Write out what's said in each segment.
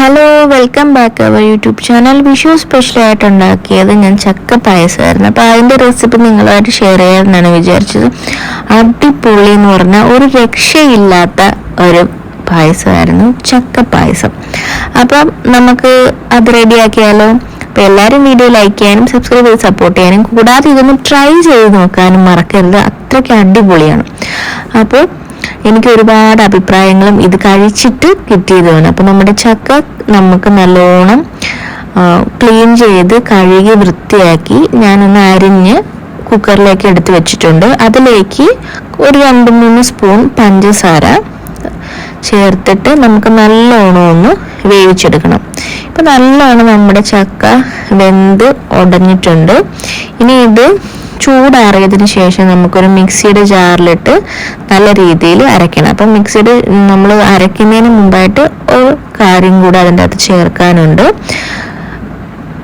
Hello welcome back our YouTube channel Vishu സ്പെഷ്യലായിട്ട് ഉണ്ടാക്കിയത് ഞാൻ ചക്ക പായസമായിരുന്നു. അപ്പോൾ അതിന്റെ റെസിപ്പി നിങ്ങളുമായിട്ട് ഷെയർ ചെയ്യാമെന്നാണ് വിചാരിച്ചത്. അടിപൊളി എന്ന് പറഞ്ഞാൽ ഒരു രക്ഷയില്ലാത്ത ഒരു പായസമായിരുന്നു ചക്ക പായസം. അപ്പം നമുക്ക് അത് റെഡിയാക്കിയാലോ അപ്പോൾ എല്ലാവരും വീഡിയോ ലൈക്ക് ചെയ്യാനും സബ്സ്ക്രൈബ് ചെയ്ത് സപ്പോർട്ട് ചെയ്യാനും കൂടാതെ ഇതൊന്ന് ട്രൈ ചെയ്ത് നോക്കാനും മറക്കരുത്. അത്രയ്ക്ക് അടിപൊളിയാണ്. അപ്പോൾ എനിക്ക് ഒരുപാട് അഭിപ്രായങ്ങളും ഇത് കഴിച്ചിട്ട് കിട്ടിയതാണ് അപ്പോൾ നമ്മുടെ ചക്ക നമുക്ക് നല്ലോണം ക്ലീൻ ചെയ്ത് കഴുകി വൃത്തിയാക്കി ഞാനൊന്ന് അരിഞ്ഞ് കുക്കറിലേക്ക് എടുത്ത് വെച്ചിട്ടുണ്ട്. അതിലേക്ക് ഒരു രണ്ട് മൂന്ന് സ്പൂൺ പഞ്ചസാര ചേർത്തിട്ട് നമുക്ക് നല്ലോണം ഒന്ന് വേവിച്ചെടുക്കണം. ഇപ്പം നല്ലോണം നമ്മുടെ ചക്ക വെന്ത് ഉടഞ്ഞിട്ടുണ്ട്. ഇനി ഇത് ചൂടാറിയതിന് ശേഷം നമുക്കൊരു മിക്സിയുടെ ജാറിലിട്ട് നല്ല രീതിയിൽ അരയ്ക്കണം. അപ്പം മിക്സിയുടെ നമ്മൾ അരയ്ക്കുന്നതിന് മുമ്പായിട്ട് ഒരു കാര്യം കൂടെ അതിന്റെ അകത്ത് ചേർക്കാനുണ്ട്.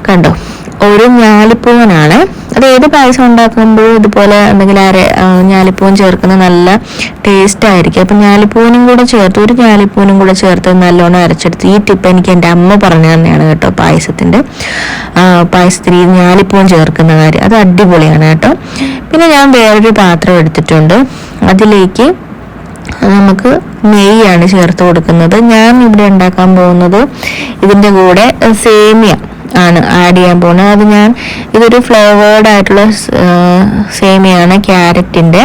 കണ്ടോ? ഒരു ഞാലിപ്പൂവനാണ്. അത് ഏത് പായസം ഉണ്ടാക്കുമ്പോഴും ഇതുപോലെ എന്തെങ്കിലും അര ഞാലിപ്പൂവൻ ചേർക്കുന്നത് നല്ല ടേസ്റ്റ് ആയിരിക്കും. അപ്പം ഞാലിപ്പൂവനും കൂടെ ചേർത്ത് ഒരു ഞാലിപ്പൂവനും കൂടെ ചേർത്ത് നല്ലോണം അരച്ചെടുത്ത് ഈ ടിപ്പ് എനിക്ക് എന്റെ അമ്മ പറഞ്ഞു തന്നെയാണ് കേട്ടോ പായസത്തിന്റെ. പായസത്തിൽ ഞാലിപ്പൂവൻ ചേർക്കുന്ന കാര്യം. അത് അടിപൊളിയാണ് കേട്ടോ. പിന്നെ ഞാൻ വേറൊരു പാത്രം എടുത്തിട്ടുണ്ട്. അതിലേക്ക് നമുക്ക് നെയ്യാണ് ചേർത്ത് കൊടുക്കുന്നത്. ഞാൻ ഇവിടെ ഉണ്ടാക്കാൻ പോകുന്നത് ഇതിന്റെ കൂടെ സേമിയ. ആണ് ആഡ് ചെയ്യാൻ പോകുന്നത്. അത് ഞാൻ ഇതൊരു ഫ്ലേവേർഡ് ആയിട്ടുള്ള സേമിയാണ് ക്യാരറ്റിന്റെ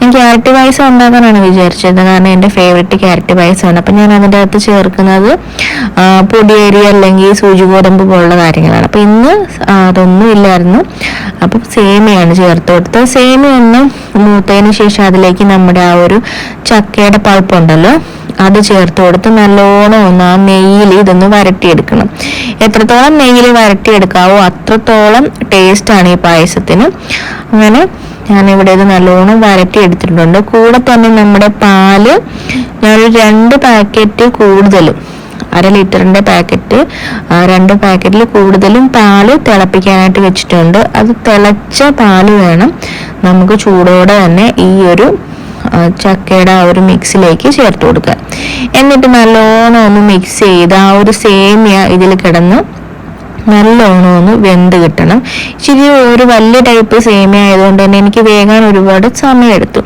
ഞാൻ ക്യാരറ്റ് പായസം ഉണ്ടാക്കാനാണ് വിചാരിച്ചത്. കാരണം എന്റെ ഫേവററ്റ് ക്യാരറ്റ് പായസമാണ്. അപ്പം ഞാൻ അതിന്റെ അകത്ത് ചേർക്കുന്നത് പൊടിയേരി അല്ലെങ്കിൽ സൂചി ഗോതമ്പ് പോലുള്ള കാര്യങ്ങളാണ്. അപ്പം ഇന്ന് അതൊന്നും ഇല്ലായിരുന്നു. അപ്പം സേമിയാണ് ചേർത്ത് കൊടുത്തത്. സേമിയ ഒന്ന് മൂത്തതിന് ശേഷം അതിലേക്ക് നമ്മുടെ ആ ഒരു ചക്കയുടെ പൾപ്പുണ്ടല്ലോ അത് ചേർത്ത് കൊടുത്ത് നല്ലോണം ഒന്ന് ആ നെയ്യിൽ ഇതൊന്ന് വരട്ടിയെടുക്കണം. എത്രത്തോളം നെയ്യിൽ വരട്ടിയെടുക്കാവോ അത്രത്തോളം ടേസ്റ്റാണ് ഈ പായസത്തിന്. അങ്ങനെ ഞാനിവിടെ ഇത് നല്ലോണം വരട്ടി എടുത്തിട്ടുണ്ട് കൂടെ തന്നെ നമ്മുടെ പാൽ ഞാനൊരു രണ്ട് പാക്കറ്റ് കൂടുതലും അര ലിറ്ററിന്റെ പാക്കറ്റ് രണ്ട് പാക്കറ്റിൽ കൂടുതലും പാൽ തിളപ്പിക്കാനായിട്ട് വെച്ചിട്ടുണ്ട്. അത് തിളച്ച പാൽ വേണം. നമുക്ക് ചൂടോടെ തന്നെ ഈ ഒരു ചക്കയുടെ ആ ഒരു മിക്സിലേക്ക് ചേർത്ത് കൊടുക്കുക. എന്നിട്ട് നല്ലോണം ഒന്ന് മിക്സ് ചെയ്ത് ആ ഒരു സേമിയ ഇതിൽ കിടന്ന് നല്ലോണം ഒന്ന് വെന്ത് കിട്ടണം. ഇച്ചിരി ഒരു വലിയ ടൈപ്പ് സേമിയ ആയതുകൊണ്ട് തന്നെ എനിക്ക് വേഗം ഒരുപാട് സമയമെടുത്തു.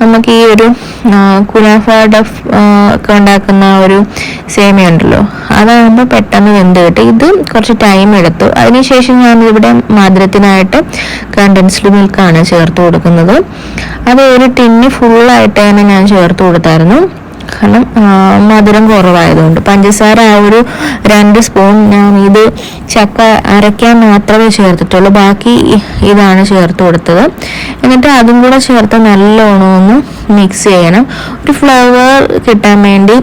നമുക്ക് ഈ ഒരു കുനാഫ ഡഫ് ഒക്കെ ഉണ്ടാക്കുന്ന ഒരു സേമിയ ഉണ്ടല്ലോ അതാകുമ്പോൾ പെട്ടെന്ന് വെന്ത് കിട്ടും. ഇത് കുറച്ച് ടൈം എടുത്തു. അതിനുശേഷം ഞാൻ ഇവിടെ മധുരത്തിനായിട്ട് കണ്ടൻസ്ഡ് മിൽക്കാണ് ചേർത്ത് കൊടുക്കുന്നത്. അത് ഒരു ടിന്ന് ഫുള്ളായിട്ട് തന്നെ ഞാൻ ചേർത്ത് കൊടുത്തായിരുന്നു. കാരണം മധുരം കുറവായതുകൊണ്ട്. പഞ്ചസാര ആ ഒരു രണ്ട് സ്പൂൺ ഞാൻ ഇത് ചക്ക അരയ്ക്കാൻ മാത്രമേ ചേർത്തിട്ടുള്ളൂ. ബാക്കി ഇതാണ് ചേർത്ത് കൊടുത്തത്. എന്നിട്ട് അതും കൂടെ ചേർത്ത് നല്ലോണം ഒന്ന് മിക്സ് ചെയ്യണം. ഒരു ഫ്ലേവർ കിട്ടാൻ വേണ്ടി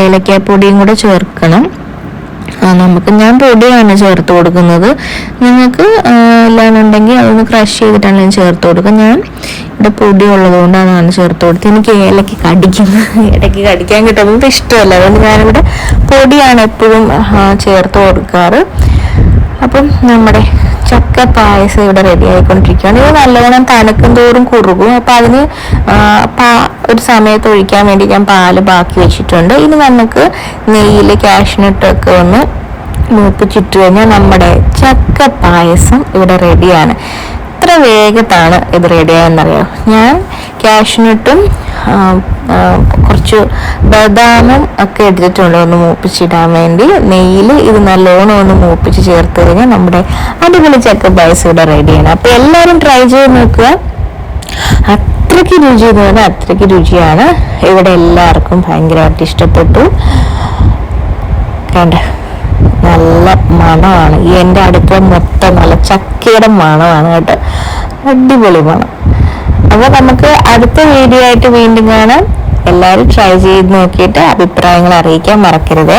ഏലക്കാപ്പൊടിയും കൂടെ ചേർക്കണം. നമുക്ക് ഞാൻ പൊടിയാണ് ചേർത്ത് കൊടുക്കുന്നത്. നിങ്ങൾക്ക് ഇല്ലാന്നുണ്ടെങ്കിൽ അതൊന്ന് ക്രഷ് ചെയ്തിട്ടാണ് ഞാൻ ചേർത്ത് കൊടുക്കുക. ഞാൻ ഇവിടെ പൊടി ഉള്ളതുകൊണ്ട് അതാണ് ചേർത്ത് കൊടുത്തത്. എനിക്ക് ഏലക്ക് കടിക്കുന്നത് ഇടയ്ക്ക് കടിക്കാൻ കിട്ടുന്നത് ഇഷ്ടമല്ല. അതുകൊണ്ട് ഞാനിവിടെ പൊടിയാണ് എപ്പോഴും ചേർത്ത് കൊടുക്കാറ്. അപ്പം നമ്മുടെ ചക്ക പായസം ഇവിടെ റെഡി ആയിക്കൊണ്ടിരിക്കുകയാണ്. ഇത് നല്ലവണ്ണം തനക്കും തോറും കുറുകും. അപ്പം അതിന് ഒരു സമയത്ത് ഒഴിക്കാൻ വേണ്ടി ഞാൻ പാൽ ബാക്കി വെച്ചിട്ടുണ്ട്. ഇനി നമുക്ക് നെയ്യിൽ കാഷ്നട്ടൊക്കെ ഒന്ന് മൂപ്പിച്ചിട്ട് കഴിഞ്ഞാൽ നമ്മുടെ ചക്ക പായസം ഇവിടെ റെഡിയാണ് എത്ര വേഗത്താണ് ഇത് റെഡി ആയെന്നറിയാം? ഞാൻ ക്യാഷിനിട്ടും കുറച്ച് ബദാമും ഒക്കെ എടുത്തിട്ടുണ്ട്. ഒന്ന് മൂപ്പിച്ചിടാൻ വേണ്ടി. നെയ്യിൽ ഇത് നല്ലോണം ഒന്ന് മൂപ്പിച്ച് ചേർത്ത് കഴിഞ്ഞാൽ നമ്മുടെ അടിപൊളി ചക്ക പായസം ഇവിടെ റെഡിയാണ് അപ്പോൾ എല്ലാവരും ട്രൈ ചെയ്ത് നോക്കുക. അത്രയ്ക്ക് രുചി എന്ന് പറഞ്ഞാൽ അത്രയ്ക്ക് രുചിയാണ്. ഇവിടെ എല്ലാവർക്കും ഭയങ്കരമായിട്ട് ഇഷ്ടപ്പെട്ടു. കണ്ട? നല്ല മണമാണ്. എന്റെ അടുക്കള മൊത്തം നല്ല ചക്കയുടെ മണമാണ് കേട്ടോ. അടിപൊളി പണം. അപ്പോൾ നമുക്ക് അടുത്ത വീഡിയോ ആയിട്ട് വീണ്ടും കാണാം. എല്ലാവരും ട്രൈ ചെയ്ത് നോക്കിയിട്ട് അഭിപ്രായങ്ങൾ അറിയിക്കാൻ മറക്കരുത്.